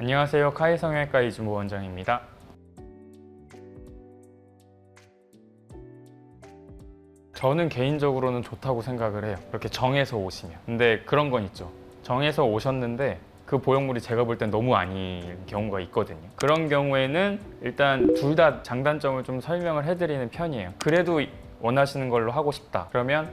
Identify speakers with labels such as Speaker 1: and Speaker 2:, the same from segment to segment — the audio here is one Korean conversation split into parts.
Speaker 1: 안녕하세요. 카이 성형외과 이준모 원장입니다. 저는 개인적으로는 좋다고 생각을 해요. 이렇게 정해서 오시면. 근데 그런 건 있죠. 정해서 오셨는데 그 보형물이 제가 볼 땐 너무 아닌 경우가 있거든요. 그런 경우에는 일단 둘 다 장단점을 좀 설명을 해드리는 편이에요. 그래도 원하시는 걸로 하고 싶다. 그러면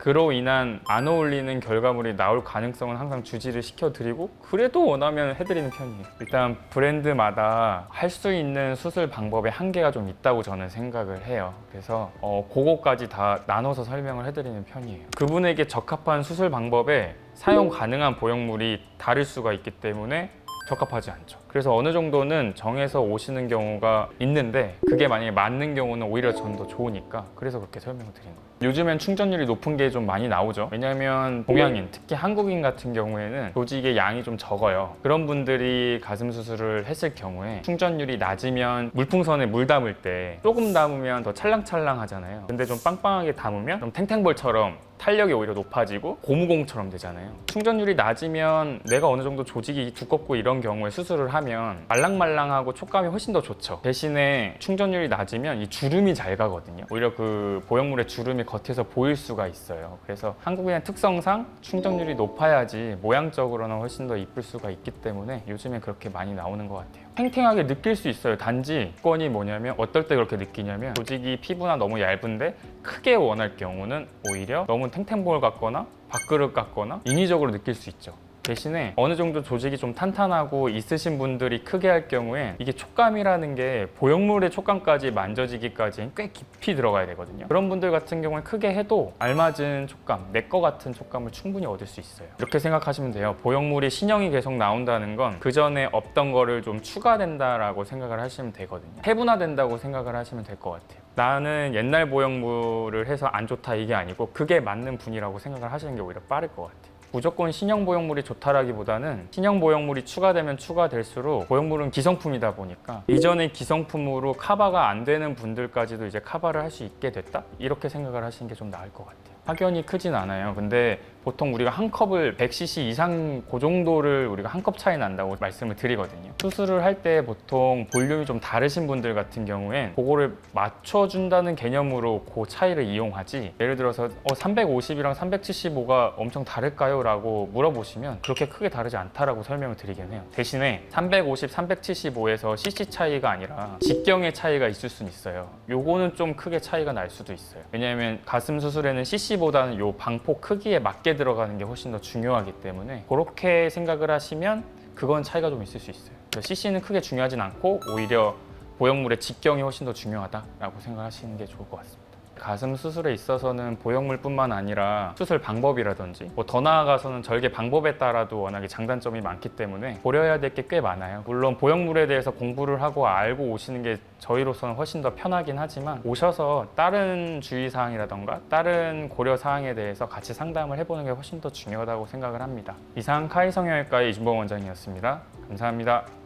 Speaker 1: 그로 인한 안 어울리는 결과물이 나올 가능성은 항상 주지를 시켜드리고 그래도 원하면 해드리는 편이에요. 일단 브랜드마다 할 수 있는 수술 방법의 한계가 좀 있다고 저는 생각을 해요. 그래서 어, 그거까지 다 나눠서 설명을 해드리는 편이에요. 그분에게 적합한 수술 방법에 사용 가능한 보형물이 다를 수가 있기 때문에 적합하지 않죠. 그래서 어느 정도는 정해서 오시는 경우가 있는데 그게 만약에 맞는 경우는 오히려 전 더 좋으니까 그래서 그렇게 설명을 드린 거예요. 요즘엔 충전율이 높은 게 좀 많이 나오죠. 왜냐하면 동양인, 특히 한국인 같은 경우에는 조직의 양이 좀 적어요. 그런 분들이 가슴 수술을 했을 경우에 충전율이 낮으면 물풍선에 물 담을 때 조금 담으면 더 찰랑찰랑 하잖아요. 근데 좀 빵빵하게 담으면 좀 탱탱볼처럼 탄력이 오히려 높아지고 고무공처럼 되잖아요. 충전율이 낮으면 내가 어느 정도 조직이 두껍고 이런 경우에 수술을 하면 말랑말랑하고 촉감이 훨씬 더 좋죠. 대신에 충전율이 낮으면 이 주름이 잘 가거든요. 오히려 그 보형물의 주름이 겉에서 보일 수가 있어요. 그래서 한국인의 특성상 충전율이 높아야지 모양적으로는 훨씬 더 이쁠 수가 있기 때문에 요즘에 그렇게 많이 나오는 것 같아요. 탱탱하게 느낄 수 있어요. 단지 건이 뭐냐면 어떨 때 그렇게 느끼냐면 조직이 피부나 너무 얇은데 크게 원할 경우는 오히려 너무 탱탱볼 같거나 밥그릇 같거나 인위적으로 느낄 수 있죠. 대신에 어느 정도 조직이 좀 탄탄하고 있으신 분들이 크게 할 경우에 이게 촉감이라는 게 보형물의 촉감까지 만져지기까지 꽤 깊이 들어가야 되거든요. 그런 분들 같은 경우에 크게 해도 알맞은 촉감, 내 거 같은 촉감을 충분히 얻을 수 있어요. 이렇게 생각하시면 돼요. 보형물이 신형이 계속 나온다는 건 그 전에 없던 거를 좀 추가된다라고 생각을 하시면 되거든요. 해분화된다고 생각을 하시면 될 것 같아요. 나는 옛날 보형물을 해서 안 좋다 이게 아니고 그게 맞는 분이라고 생각을 하시는 게 오히려 빠를 것 같아요. 무조건 신형 보형물이 좋다라기보다는 신형 보형물이 추가되면 추가될수록 보형물은 기성품이다 보니까 이전의 기성품으로 커버가 안 되는 분들까지도 이제 커버를 할 수 있게 됐다 이렇게 생각을 하시는 게 좀 나을 것 같아요. 확연히 크진 않아요. 근데 보통 우리가 한 컵을 100cc 이상 그 정도를 우리가 한 컵 차이 난다고 말씀을 드리거든요. 수술을 할 때 보통 볼륨이 좀 다르신 분들 같은 경우엔 그거를 맞춰준다는 개념으로 그 차이를 이용하지 예를 들어서 어, 350이랑 375가 엄청 다를까요? 라고 물어보시면 그렇게 크게 다르지 않다라고 설명을 드리긴 해요. 대신에 350, 375에서 cc 차이가 아니라 직경의 차이가 있을 수는 있어요. 요거는 좀 크게 차이가 날 수도 있어요. 왜냐하면 가슴 수술에는 cc 보다는 요 방폭 크기에 맞게 들어가는 게 훨씬 더 중요하기 때문에 그렇게 생각을 하시면 그건 차이가 좀 있을 수 있어요. cc는 크게 중요하진 않고 오히려 보형물의 직경이 훨씬 더 중요하다라고 생각하시는 게 좋을 것 같습니다. 가슴 수술에 있어서는 보형물뿐만 아니라 수술 방법이라든지 뭐 더 나아가서는 절개 방법에 따라도 워낙에 장단점이 많기 때문에 고려해야 될 게 꽤 많아요. 물론 보형물에 대해서 공부를 하고 알고 오시는 게 저희로서는 훨씬 더 편하긴 하지만 오셔서 다른 주의 사항이라던가 다른 고려 사항에 대해서 같이 상담을 해보는 게 훨씬 더 중요하다고 생각을 합니다. 이상 카이성형외과의 이준범 원장이었습니다. 감사합니다.